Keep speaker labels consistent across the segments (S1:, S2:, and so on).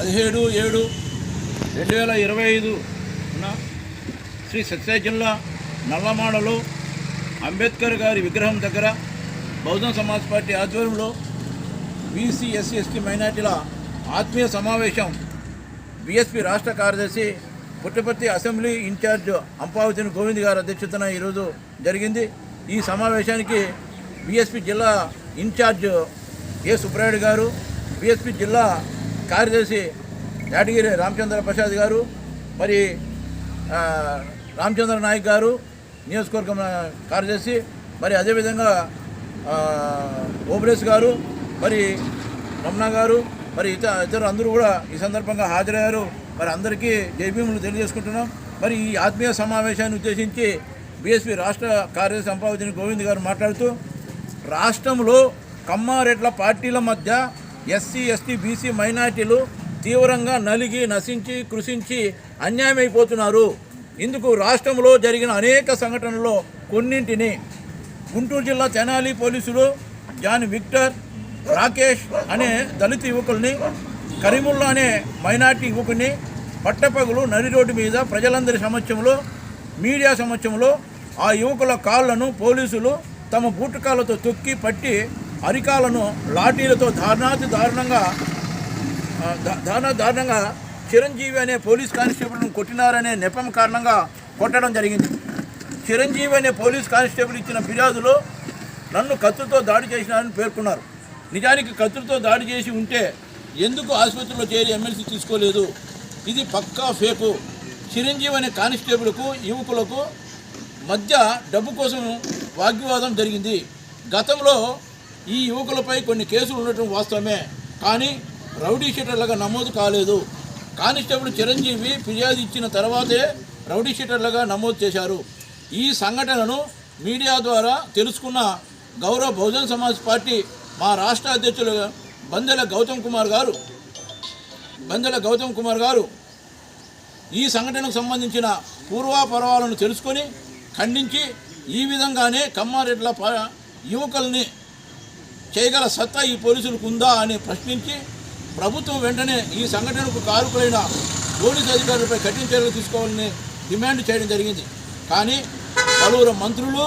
S1: పదిహేడు ఏడు రెండు వేల ఇరవై ఐదు శ్రీ సత్య జిల్లా నల్లమాడలో అంబేద్కర్ గారి విగ్రహం దగ్గర బహుజన సమాజ్ పార్టీ ఆధ్వర్యంలో బీసీ ఎస్సీ ఎస్టీ మైనార్టీల ఆత్మీయ సమావేశం బీఎస్పీ రాష్ట్ర కార్యదర్శి పుట్టపర్తి అసెంబ్లీ ఇన్ఛార్జ్ అంపావతిని గోవింద్ గారి అధ్యక్షతన ఈరోజు జరిగింది. ఈ సమావేశానికి బీఎస్పీ జిల్లా ఇన్ఛార్జ్ ఏ సుబ్రాయుడు గారు బీఎస్పీ జిల్లా కార్యదర్శి యాటగిరి రామచంద్ర ప్రసాద్ గారు మరి రామచంద్ర నాయక్ గారు నియోజకవర్గం కార్యదర్శి మరి అదేవిధంగా ఓబ్రేస్ గారు మరి రమణ గారు మరి ఇత ఇతరు అందరూ కూడా ఈ సందర్భంగా హాజరయ్యారు. మరి అందరికీ జైభీములు తెలియజేసుకుంటున్నాం. మరి ఈ ఆత్మీయ సమావేశాన్ని ఉద్దేశించి బీఎస్పీ రాష్ట్ర కార్యదర్శి సంపాదించిన గోవింద్ గారు మాట్లాడుతూ రాష్ట్రంలో కమ్మారెడ్ల పార్టీల మధ్య ఎస్సీ ఎస్టీ బీసీ మైనార్టీలు తీవ్రంగా నలిగి నశించి కృషించి అన్యాయమైపోతున్నారు. ఇందుకు రాష్ట్రంలో జరిగిన అనేక సంఘటనల్లో కొన్నింటిని గుంటూరు జిల్లా తెనాలి పోలీసులు జాన్ విక్టర్ రాకేష్ అనే దళిత యువకుల్ని కరీముల్లా అనే మైనార్టీ యువకుని పట్టపగులు నడి రోడ్డు మీద ప్రజలందరి సమక్షంలో మీడియా సమక్షంలో ఆ యువకుల కాళ్ళను పోలీసులు తమ బూటకాలతో తొక్కి పట్టి అరికాలను లాఠీలతో దారుణాతి దారుణంగా ఆ, దారుణ దారుణంగా చిరంజీవి అనే పోలీస్ కానిస్టేబుల్ను కొట్టినారనే నెపం కారణంగా కొట్టడం జరిగింది. చిరంజీవి అనే పోలీస్ కానిస్టేబుల్ ఇచ్చిన ఫిర్యాదులో నన్ను కత్తుతో దాడి చేసినారని పేర్కొన్నారు. నిజానికి కత్తులతో దాడి చేసి ఉంటే ఎందుకు ఆసుపత్రిలో చేరి ఎమ్మెల్సీ తీసుకోలేదు? ఇది పక్కా ఫేకు. చిరంజీవి అనే కానిస్టేబుల్కు యువకులకు మధ్య డబ్బు కోసం వాగ్వివాదం జరిగింది. గతంలో ఈ యువకులపై కొన్ని కేసులు ఉండటం వాస్తవమే. కానీ రౌడీ షీటర్లుగా నమోదు కాలేదు. కానిస్టేబుల్ చిరంజీవి ఫిర్యాదు ఇచ్చిన తర్వాతే రౌడీ షీటర్లుగా నమోదు చేశారు. ఈ సంఘటనను మీడియా ద్వారా తెలుసుకున్న గౌరవ బహుజన్ సమాజ్ పార్టీ మా రాష్ట్ర అధ్యక్షులు బందెల గౌతమ్ కుమార్ గారు బందెల గౌతమ్ కుమార్ గారు ఈ సంఘటనకు సంబంధించిన పూర్వాపర్వాలను తెలుసుకొని ఖండించి ఈ విధంగానే కమ్మారెడ్ల ప- యువకుల్ని చేయగల సత్తా ఈ పోలీసులకు ఉందా అని ప్రశ్నించి ప్రభుత్వం వెంటనే ఈ సంఘటనకు కారుకులైన పోలీసు అధికారులపై కఠిన చర్యలు తీసుకోవాలని డిమాండ్ చేయడం జరిగింది. కానీ పలువురు మంత్రులు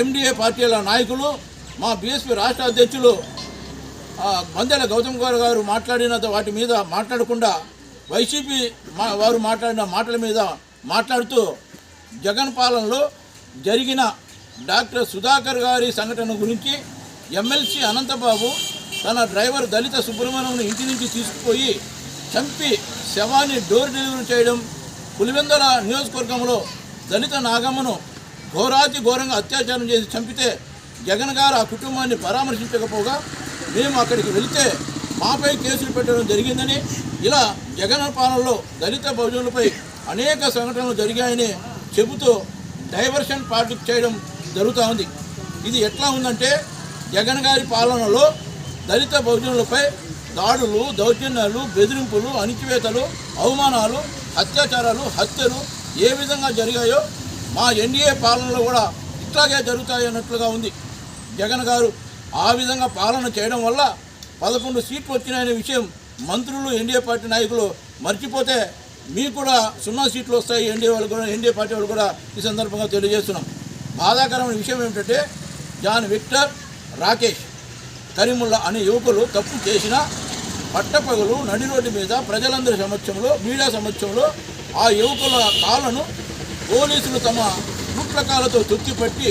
S1: ఎండిఏ పార్టీల నాయకులు మా బీఎస్పీ రాష్ట్ర అధ్యక్షులు బందెల గౌతమ్ గారు గారు మాట్లాడిన వాటి మీద మాట్లాడకుండా వైసీపీ మా వారు మాట్లాడిన మాటల మీద మాట్లాడుతూ జగన్ పాలనలో జరిగిన డాక్టర్ సుధాకర్ గారి సంఘటన గురించి ఎమ్మెల్సీ అనంతబాబు తన డ్రైవర్ దళిత సుబ్రహ్మణ్యంను ఇంటి నుంచి తీసుకుపోయి చంపి శవాన్ని డోర్ డెలివరీ చేయడం పులివెందల నియోజకవర్గంలో దళిత నాగమ్మను ఘోరాతి ఘోరంగా అత్యాచారం చేసి చంపితే జగన్ గారు ఆ కుటుంబాన్ని పరామర్శించకపోగా మేము అక్కడికి వెళితే మాపై కేసులు పెట్టడం జరిగిందని ఇలా జగన్ పాలనలో దళిత బహుజనులపై అనేక సంఘటనలు జరిగాయని చెబుతూ డైవర్షన్ పాలిటిక్స్ చేయడం జరుగుతూ ఉంది. ఇది ఎట్లా ఉందంటే జగన్ గారి పాలనలో దళిత బహుజనులపై దాడులు దౌర్జన్యాలు బెదిరింపులు అణిచివేతలు అవమానాలు అత్యాచారాలు హత్యలు ఏ విధంగా జరిగాయో మా ఎన్డీఏ పాలనలో కూడా ఇట్లాగే జరుగుతాయి అన్నట్లుగా ఉంది. జగన్ గారు ఆ విధంగా పాలన చేయడం వల్ల పదకొండు సీట్లు వచ్చినాయనే విషయం మంత్రులు ఎన్డీఏ పార్టీ నాయకులు మర్చిపోతే మీకు కూడా సున్నా సీట్లు వస్తాయి ఎన్డీఏ వాళ్ళు కూడా ఎన్డీఏ పార్టీ వాళ్ళు కూడా ఈ సందర్భంగా తెలియజేస్తున్నాం. బాధాకరమైన విషయం ఏమిటంటే జాన్ విక్టర్ రాకేష్ కరీముల్లా అనే యువకులు తప్పు చేసిన పట్టపగలు నడి రోడ్డు మీద ప్రజలందరి సమక్షంలో మీడియా సమక్షంలో ఆ యువకుల కాళ్ళను పోలీసులు తమ ముట్లకాలతో తృప్తిపట్టి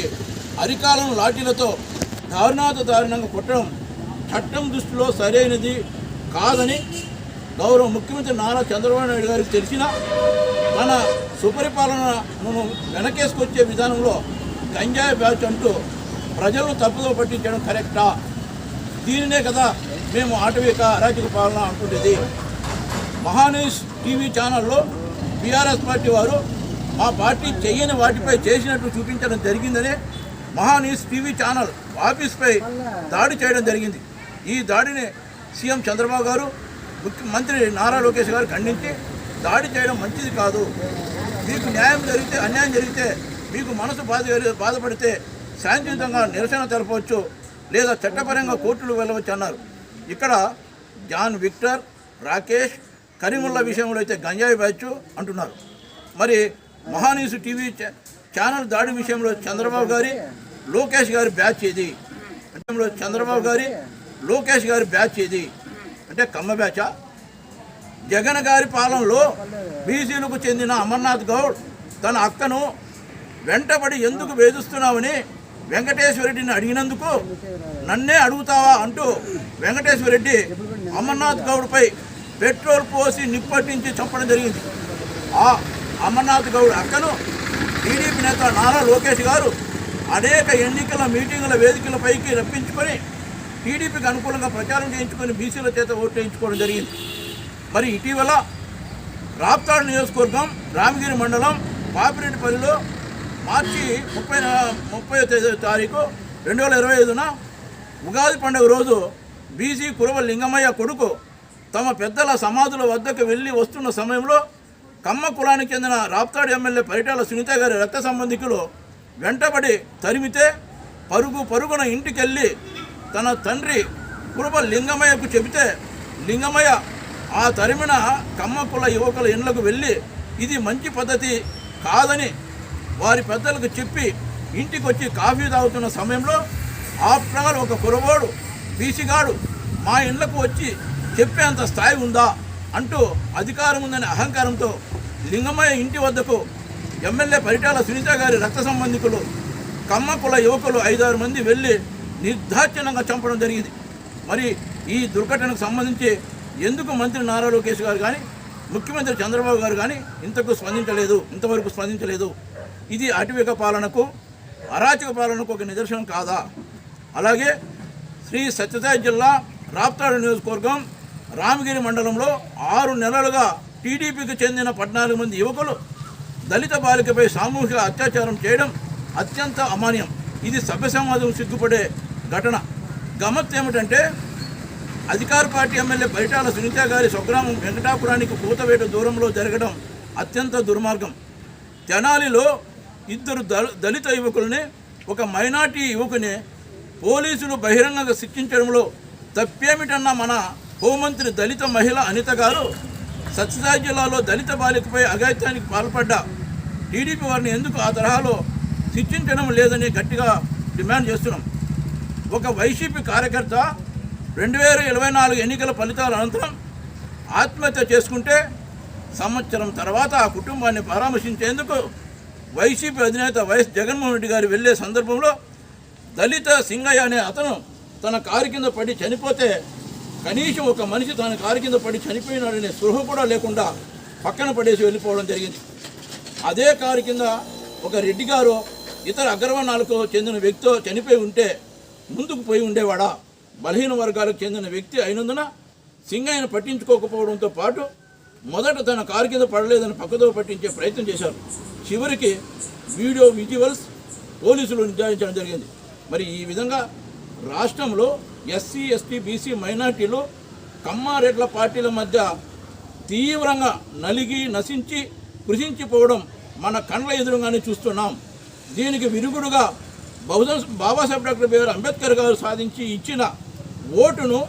S1: అరికాలను లాఠీలతో దారుణాత దారుణంగా కొట్టడం చట్టం దృష్టిలో సరైనది కాదని గౌరవ ముఖ్యమంత్రి నారా చంద్రబాబు నాయుడు గారికి తెలిసిన తన సుపరిపాలనను వెనకేసుకొచ్చే విధానంలో గంజాయి బ్యాచ్ అంటూ ప్రజలను తప్పుదో పట్టించడం కరెక్టా? దీనినే కదా మేము ఆటవిక అరాచక పాలన అంటుండేది. మహానీష్ టీవీ ఛానల్లో బీఆర్ఎస్ పార్టీ వారు మా పార్టీ చెయ్యని వాటిపై చేసినట్టు చూపించడం జరిగిందనే మహానీష్ టీవీ ఛానల్ ఆఫీస్పై దాడి చేయడం జరిగింది. ఈ దాడిని సీఎం చంద్రబాబు గారు ముఖ్యమంత్రి నారా లోకేష్ గారు ఖండించి దాడి చేయడం మంచిది కాదు. మీకు న్యాయం జరిగితే అన్యాయం జరిగితే మీకు మనసు బాధ బాధపడితే శాంతియుతంగా నిరసన తెలపవచ్చు లేదా చట్టపరంగా కోర్టులు వెళ్ళవచ్చు అన్నారు. ఇక్కడ జాన్ విక్టర్ రాకేష్ కరీముల్లా విషయంలో అయితే గంజాయి బ్యాచ్ అంటున్నారు. మరి మహానీసు టీవీ ఛానల్ దాడి విషయంలో చంద్రబాబు గారి లోకేష్ గారి బ్యాచ్ ఇది విషయంలో చంద్రబాబు గారి లోకేష్ గారి బ్యాచ్ ఇది అంటే కమ్మ బ్యాచా? జగన్ గారి పాలనలో బీసీలకు చెందిన అమర్నాథ్ గౌడ్ తన అక్కను వెంటబడి ఎందుకు వేధిస్తున్నామని వెంకటేశ్వరరెడ్డిని అడిగినందుకు నన్నే అడుగుతావా అంటూ వెంకటేశ్వరరెడ్డి అమర్నాథ్ గౌడ్పై పెట్రోల్ పోసి నిప్పటించి చంపడం జరిగింది. ఆ అమర్నాథ్ గౌడ్ అక్కను టీడీపీ నేత నారా లోకేష్ గారు అనేక ఎన్నికల మీటింగుల వేదికలపైకి రప్పించుకొని టీడీపీకి అనుకూలంగా ప్రచారం చేయించుకొని బీసీల చేత ఓట్లు వేయించుకోవడం జరిగింది. మరి ఇటీవల రాప్తాడు నియోజకవర్గం రామగిరి మండలం పాపిరెడ్డిపల్లిలో మార్చి ముప్పై ముప్పై తారీఖు రెండు వేల ఇరవై ఐదున ఉగాది పండుగ రోజు బీసీ కురవ లింగమయ్య కొడుకు తమ పెద్దల సమాధుల వద్దకు వెళ్ళి వస్తున్న సమయంలో కమ్మ కులానికి చెందిన రాప్తాడు ఎమ్మెల్యే పరిటాల సునీత గారి రక్త సంబంధికులు వెంటబడి తరిమితే పరుగు పరుగున ఇంటికెళ్ళి తన తండ్రి కురవ లింగమయ్యకు చెబితే లింగమయ్య ఆ తరిమిన కమ్మ కుల యువకుల ఇండ్లకు వెళ్ళి ఇది మంచి పద్ధతి కాదని వారి పెద్దలకు చెప్పి ఇంటికి వచ్చి కాఫీ తాగుతున్న సమయంలో ఆఫ్టర్ ఒక కురవాడు బీసీగాడు మా ఇండ్లకు వచ్చి చెప్పేంత స్థాయి ఉందా అంటూ అధికారం ఉందనే అహంకారంతో లింగమయ్య ఇంటి వద్దకు ఎమ్మెల్యే పరిటాల సునీత గారి రక్త సంబంధికులు కమ్మ కుల యువకులు ఐదారు మంది వెళ్ళి నిర్దాక్షిణంగా చంపడం జరిగింది. మరి ఈ దుర్ఘటనకు సంబంధించి ఎందుకు మంత్రి నారా లోకేష్ గారు కానీ ముఖ్యమంత్రి చంద్రబాబు గారు కానీ ఇంతకు స్పందించలేదు ఇంతవరకు స్పందించలేదు? ఇది అటవిక పాలనకు అరాచక పాలనకు ఒక నిదర్శనం కాదా? అలాగే శ్రీ సత్యసాయి జిల్లా రాప్తాడు నియోజకవర్గం రామగిరి మండలంలో ఆరు నెలలుగా టీడీపీకి చెందిన పద్నాలుగు మంది యువకులు దళిత బాలికపై సామూహిక అత్యాచారం చేయడం అత్యంత అమాన్యం. ఇది సభ్య సమాజం సిగ్గుపడే ఘటన. గమత్ ఏమిటంటే అధికార పార్టీ ఎమ్మెల్యే బైటాల సునీత గారి స్వగ్రామం వెంకటాపురానికి కూతవేట దూరంలో జరగడం అత్యంత దుర్మార్గం. తెనాలిలో ఇద్దరు దళ- దళిత యువకుల్ని ఒక మైనార్టీ యువకుని పోలీసులు బహిరంగంగా శిక్షించడంలో తప్పేమిటన్న మన హోంమంత్రి దళిత మహిళ అనిత గారు సత్యసాయి జిల్లాలో దళిత బాలికపై అఘాయిత్యానికి పాల్పడ్డ టీడీపీ వారిని ఎందుకు ఆ తరహాలో శిక్షించడం లేదని గట్టిగా డిమాండ్ చేస్తున్నాం. ఒక వైసీపీ కార్యకర్త రెండు వేల ఇరవై నాలుగు ఎన్నికల ఫలితాల అనంతరం ఆత్మహత్య చేసుకుంటే సంవత్సరం తర్వాత ఆ కుటుంబాన్ని పరామర్శించేందుకు వైసీపీ అధినేత వైఎస్ జగన్మోహన్ రెడ్డి గారు వెళ్ళే సందర్భంలో దళిత సింగయ్య అనే అతను తన కారు కింద పడి చనిపోతే కనీసం ఒక మనిషి తన కారు కింద పడి చనిపోయినాడనే స్పృహ కూడా లేకుండా పక్కన పడేసి వెళ్ళిపోవడం జరిగింది. అదే కారు కింద ఒక రెడ్డి గారు ఇతర అగ్రవర్ణాలకు చెందిన వ్యక్తితో చనిపోయి ఉంటే ముందుకు పోయి ఉండేవాడా? బలహీన వర్గాలకు చెందిన వ్యక్తి అయినందున సింగయ్యను పట్టించుకోకపోవడంతో పాటు మొదట తన కారు కింద పడలేదని పక్కదో పట్టించే ప్రయత్నం చేశారు. చివరికి వీడియో విజువల్స్ పోలీసులు నిర్ధారించడం జరిగింది. మరి ఈ విధంగా రాష్ట్రంలో ఎస్సీ ఎస్టీ బీసీ మైనార్టీలు కమ్మారెడ్ల పార్టీల మధ్య తీవ్రంగా నలిగి నశించి కృషించిపోవడం మన కండ్ల ఎదురుగానే చూస్తున్నాం. దీనికి విరుగుడుగా బహుజన్ బాబాసాహెబ్ డాక్టర్ బిఆర్ అంబేద్కర్ గారు సాధించి ఇచ్చిన ఓటును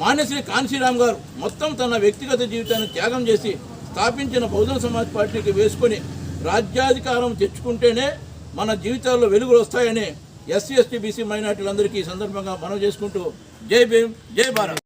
S1: మాన్యశ్రీ కాన్సీరామ్ గారు మొత్తం తన వ్యక్తిగత జీవితాన్ని త్యాగం చేసి స్థాపించిన బహుజన సమాజ్ పార్టీకి వేసుకొని రాజ్యాధికారం తెచ్చుకుంటేనే మన జీవితాల్లో వెలుగులు వస్తాయని ఎస్సీ ఎస్టీ బీసీ మైనార్టీలందరికీ ఈ సందర్భంగా మనవి చేసుకుంటూ జై భీమ్ జై భారత్.